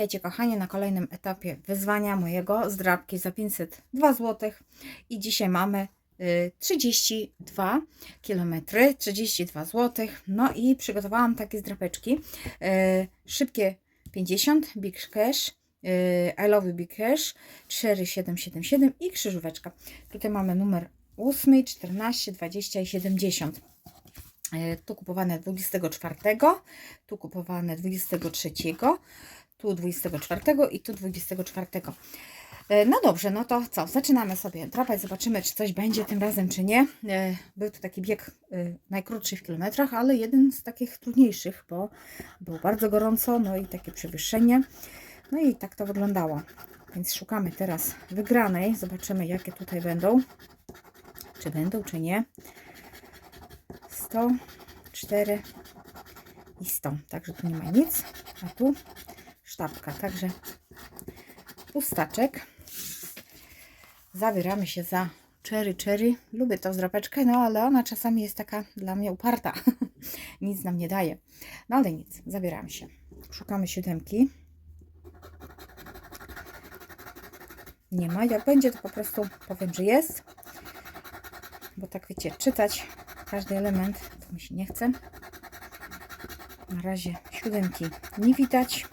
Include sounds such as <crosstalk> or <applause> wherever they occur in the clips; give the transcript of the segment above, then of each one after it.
Witajcie kochani na kolejnym etapie wyzwania mojego zdrabki za 502 zł i dzisiaj mamy y, 32 km, 32 zł. No i przygotowałam takie zdrapeczki. y, Szybkie 50, Big Cash, y, I Love Big Cash, 4777 i krzyżóweczka. Tutaj mamy numer 8, 14, 20 i 70. Y, Tu kupowane 24, tu kupowane 23, tu 24 i tu 24. E, No dobrze, no to co? Zaczynamy sobie drapać, zobaczymy, czy coś będzie tym razem, czy nie. E, Był to taki bieg e, najkrótszy w kilometrach, ale jeden z takich trudniejszych, bo było bardzo gorąco, no i takie przewyższenie. No i tak to wyglądało. Więc szukamy teraz wygranej. Zobaczymy, jakie tutaj będą. Czy będą, czy nie. 100, 4 i 100. Także tu nie ma nic. A tu sztabka. Także pustaczek. Zabieramy się za cherry cherry. Lubię tą zdrapeczkę, no ale ona czasami jest taka dla mnie uparta. <laughs> nic nam nie daje. No ale nic, zabieramy się. Szukamy siódemki. Nie ma. Jak będzie, to po prostu powiem, że jest. Bo tak wiecie, czytać każdy element to mi się nie chce. Na razie siódemki nie widać.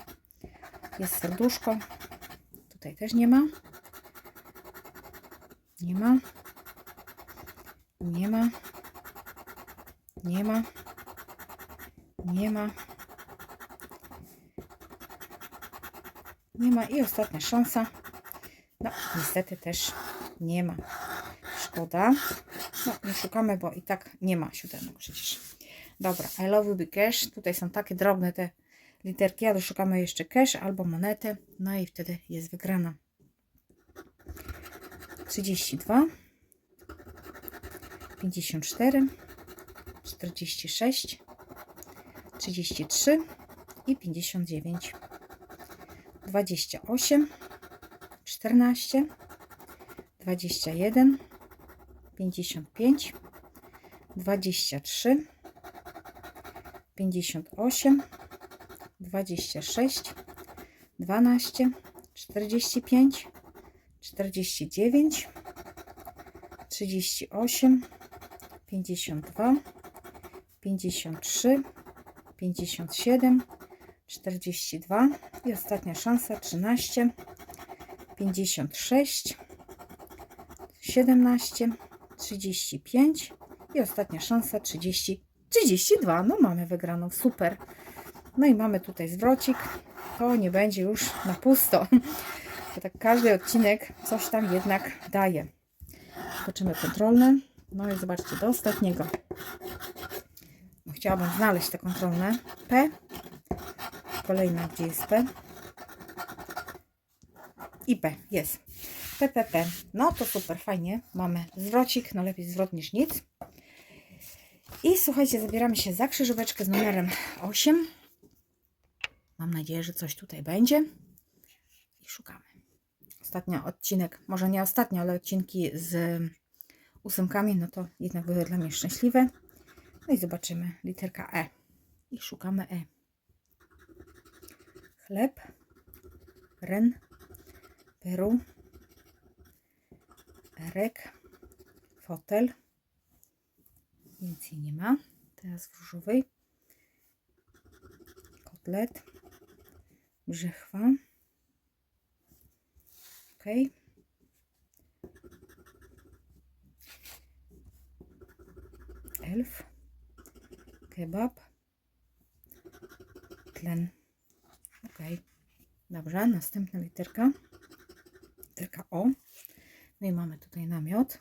Jest serduszko. Tutaj też nie ma. Nie ma. Nie ma. Nie ma. Nie ma. Nie ma. I ostatnia szansa. No, niestety też nie ma. Szkoda. No, nie szukamy, bo i tak nie ma siódemek przecież. Dobra, I love you cash. Tutaj są takie drobne te literki, ale szukamy jeszcze cash albo monetę. No i wtedy jest wygrana. 32 54 46 33 i 59 28 14 21 55 23 58 26 12 45 49 38 52 53 57 42 i ostatnia szansa 13 56 17 35 i ostatnia szansa 30 32 no mamy wygraną. Super no i mamy tutaj zwrocik. To nie będzie już na pusto. <laughs> Bo tak każdy odcinek coś tam jednak daje. Zobaczymy kontrolne. No i zobaczcie do ostatniego. No, chciałabym znaleźć te kontrolne. P. Kolejna gdzie jest P? I P jest. PPP. No to super, fajnie. Mamy zwrocik, no lepiej zwrot niż nic. I słuchajcie, zabieramy się za krzyżóweczkę z numerem 8. Mam nadzieję, że coś tutaj będzie. I szukamy. Ostatnio odcinek, może nie ostatnio, ale odcinki z ósemkami, no to jednak były dla mnie szczęśliwe. No i zobaczymy. Literka E. I szukamy E. Chleb. Ren. Peru. Erek, fotel, więcej nie ma. Teraz w różowej. Kotlet, brzechwa. Ok. Elf, kebab, tlen. Ok. Dobrze, następna literka. Literka O. No i mamy tutaj namiot.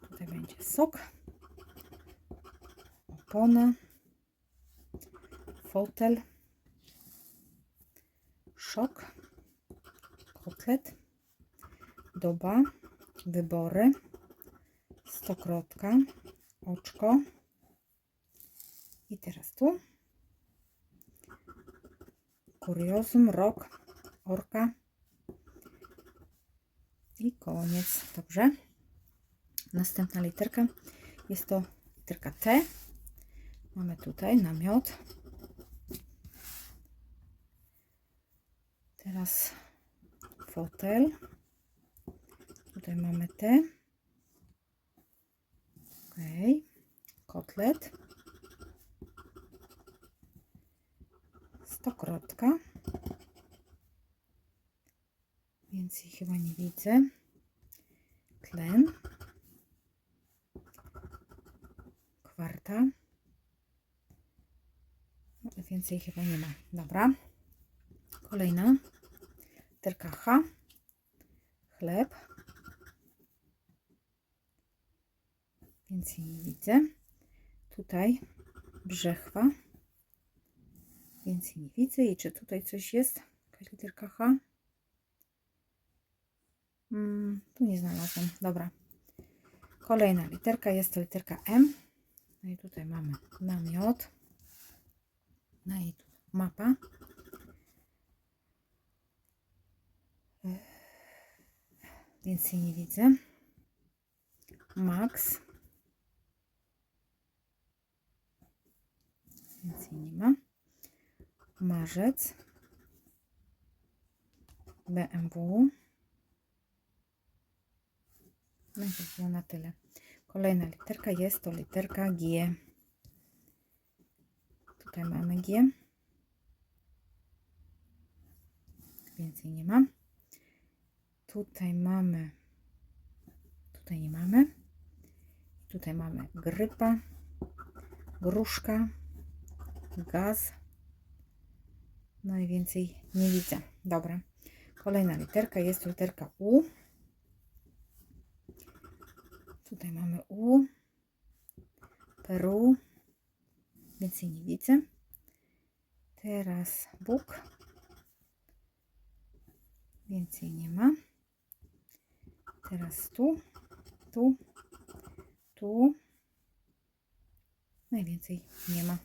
Tutaj będzie sok, opona, fotel, szok, kotlet, doba, wybory, stokrotka, oczko. I teraz tu. Kuriozum, rok, orka. I koniec. Dobrze. Następna literka. Jest to literka T. Mamy tutaj namiot, nas fotel. Tutaj mamy te. Ok. Kotlet. Stokrotka. Więcej chyba nie widzę. Tlen. Kwarta. No, Więcej chyba nie ma. Dobra. Kolejna. Literka H. Chleb. Więcej nie widzę. Tutaj brzechwa. Więcej nie widzę. I czy tutaj coś jest? Jakaś literka H? Mm, tu nie znalazłam. Dobra. Kolejna literka jest to literka M. No i tutaj mamy namiot. No i tu mapa. Więcej nie widzę. Max. Więcej nie ma. Marzec. BMW. No i to było na tyle. Kolejna literka jest to literka G. Tutaj mamy G. Więcej nie ma. Tutaj mamy. Tutaj nie mamy. Tutaj mamy grypa, gruszka, gaz. No i więcej nie widzę. Dobra. Kolejna literka jest literka U. Tutaj mamy U. Peru. Więcej nie widzę. Teraz Bóg. Więcej nie ma. Teraz tu, tu, tu. Najwięcej nie ma.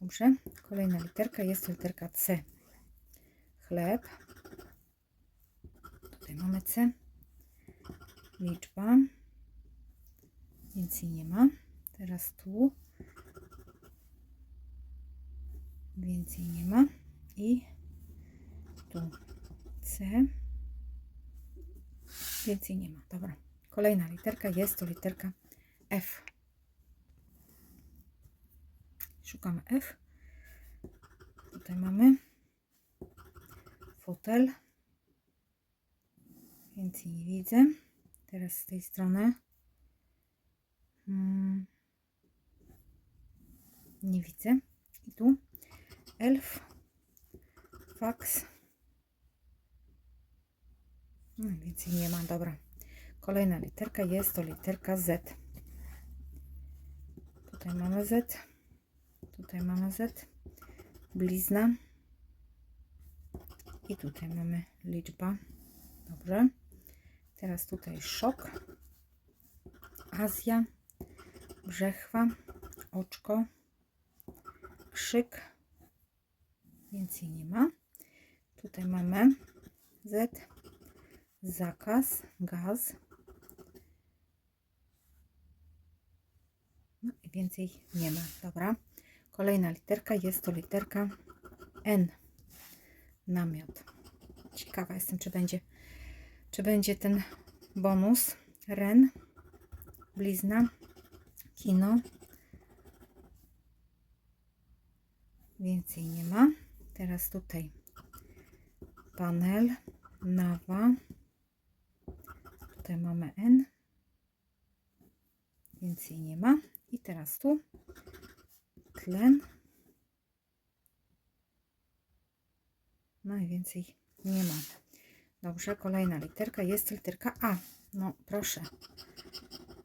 Dobrze. Kolejna literka jest literka C. Chleb. Tutaj mamy C. Liczba. Więcej nie ma. Teraz tu. Więcej nie ma. I tu C. Więcej nie ma. Dobra. Kolejna literka jest to literka F. Szukamy F. Tutaj mamy fotel. Więcej nie widzę. Teraz z tej strony. Mm. Nie widzę. I tu elf, faks. No, więcej nie ma. Dobra. Kolejna literka jest to literka Z. Tutaj mamy Z. Tutaj mamy Z. Blizna. I tutaj mamy liczba. Dobrze. Teraz tutaj szok. Azja. Brzechwa. Oczko. Krzyk. Więcej nie ma. Tutaj mamy Z. Zakaz. Gaz. No i więcej nie ma. Dobra. Kolejna literka jest to literka N. Namiot. Ciekawa jestem, czy będzie, czy będzie ten bonus. Ren. Blizna. Kino. Więcej nie ma. Teraz tutaj panel, nawa. Tutaj mamy N. Więcej nie ma. I teraz tu tlen. No i więcej nie ma. Dobrze, kolejna literka jest literka A. No proszę.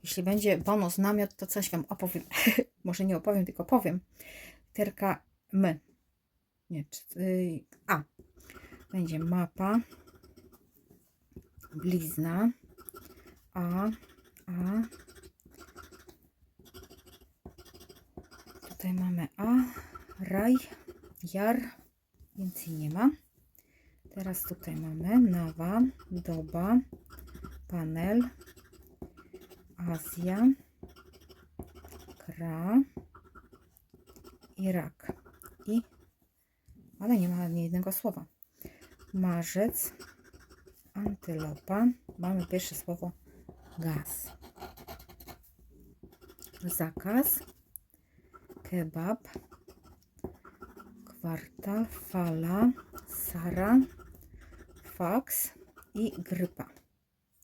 Jeśli będzie bonus namiot, to coś Wam opowiem. <laughs> Może nie opowiem, tylko powiem. Literka M. Nie, czy- y, A. Będzie mapa. Blizna. A. A. Tutaj mamy A. Raj. Jar. Więcej nie ma. Teraz tutaj mamy nawa, doba, panel, Azja, kra, Irak i ale nie ma ani jednego słowa. marzec, antylopa. Mamy pierwsze słowo gaz. Zakaz, kebab, kwartal, fala, sara, faks i grypa.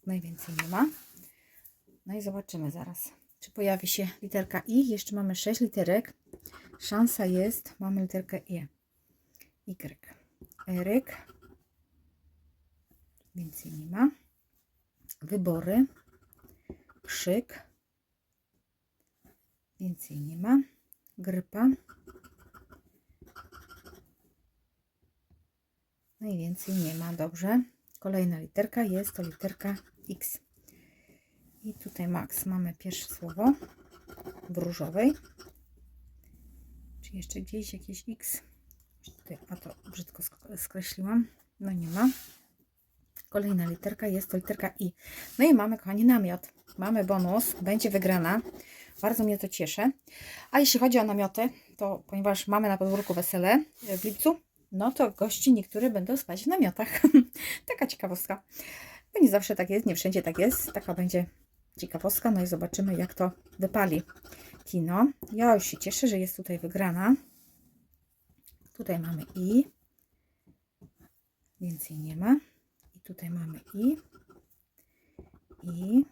Najwięcej nie ma. No i zobaczymy zaraz, czy pojawi się literka I. Jeszcze mamy 6 literek. Szansa jest, mamy literkę E. Y. Eryk. Więcej nie ma. Wybory. Krzyk. Więcej nie ma. Grypa. Najwięcej nie ma. Dobrze. Kolejna literka jest to literka X. I tutaj Max mamy pierwsze słowo w różowej. Czy jeszcze gdzieś jakieś X? A to brzydko sk- skreśliłam. No nie ma. Kolejna literka jest to literka I. No i mamy, kochani, namiot. Mamy bonus, będzie wygrana. Bardzo mnie to cieszy. A jeśli chodzi o namioty, to ponieważ mamy na podwórku wesele w lipcu, no to gości niektórzy będą spać w namiotach. <laughs> Taka ciekawostka. Bo nie zawsze tak jest, nie wszędzie tak jest. Taka będzie ciekawostka. No i zobaczymy, jak to wypali kino. Ja już się cieszę, że jest tutaj wygrana. Tutaj mamy i. Więcej nie ma. I tutaj mamy i. I.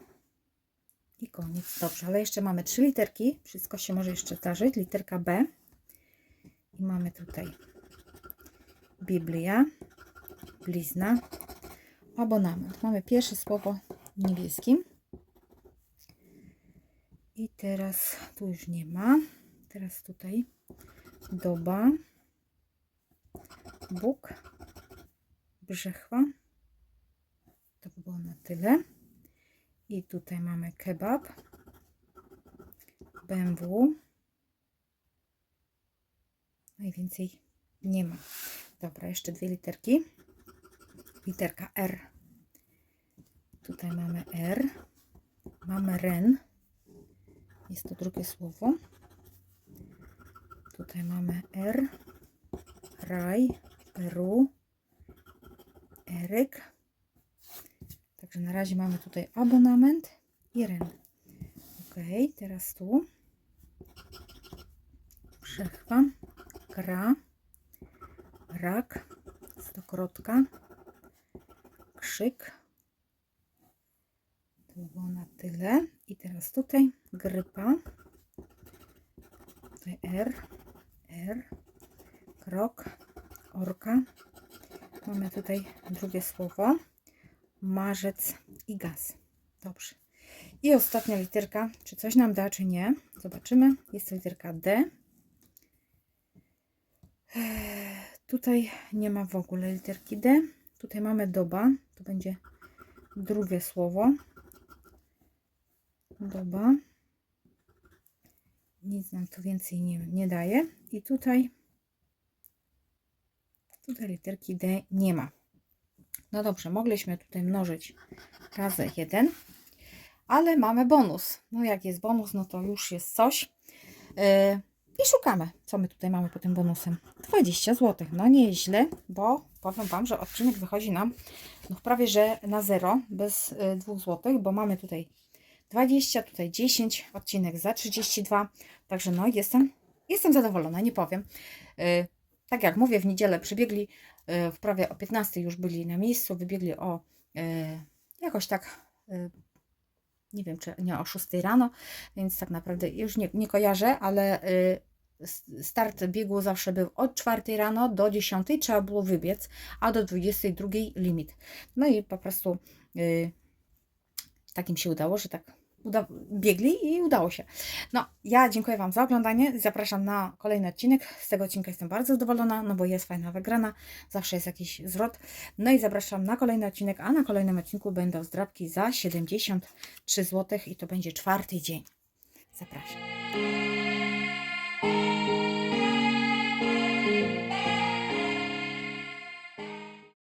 I koniec. Dobrze, ale jeszcze mamy trzy literki. Wszystko się może jeszcze zdarzyć. Literka B. I mamy tutaj Biblia, blizna, abonament. Mamy pierwsze słowo niebieskim. I teraz tu już nie ma. Teraz tutaj doba, Bóg, brzechwa. To by było na tyle. I tutaj mamy kebab, BMW. Najwięcej nie ma. Dobra, jeszcze dwie literki. Literka R. Tutaj mamy R. Mamy ren. Jest to drugie słowo. Tutaj mamy R. Raj. Peru. Eryk. Także na razie mamy tutaj abonament i ren. Ok, teraz tu. Przechwa. Gra rak, stokrotka, krzyk. To było na tyle. I teraz tutaj grypa. Tutaj R, R, krok, orka. Mamy tutaj drugie słowo. Marzec i gaz. Dobrze. I ostatnia literka. Czy coś nam da, czy nie? Zobaczymy. Jest to literka D. Tutaj nie ma w ogóle literki D. Tutaj mamy doba. To będzie drugie słowo. Doba. Nic nam tu więcej nie, nie daje. I tutaj tutaj literki D nie ma. No dobrze, mogliśmy tutaj mnożyć razy 1, ale mamy bonus. No jak jest bonus, no to już jest coś. Yy, i szukamy, co my tutaj mamy po tym bonusem. 20 zł. No nieźle, bo powiem Wam, że odcinek wychodzi nam no prawie że na zero, bez y, 2 zł, bo mamy tutaj 20, tutaj 10, odcinek za 32. Także no jestem, jestem zadowolona, nie powiem. Y, tak jak mówię, w niedzielę przybiegli, y, w prawie o 15 już byli na miejscu, wybiegli o y, jakoś tak y, nie wiem, czy nie o 6 rano, więc tak naprawdę już nie, nie kojarzę, ale start biegu zawsze był od 4 rano do 10 trzeba było wybiec, a do 22 limit. No i po prostu takim się udało, że tak uda- biegli i udało się. No, ja dziękuję Wam za oglądanie. Zapraszam na kolejny odcinek. Z tego odcinka jestem bardzo zadowolona, no bo jest fajna wygrana. Zawsze jest jakiś zwrot. No i zapraszam na kolejny odcinek, a na kolejnym odcinku będą zdrabki za 73 zł i to będzie czwarty dzień. Zapraszam.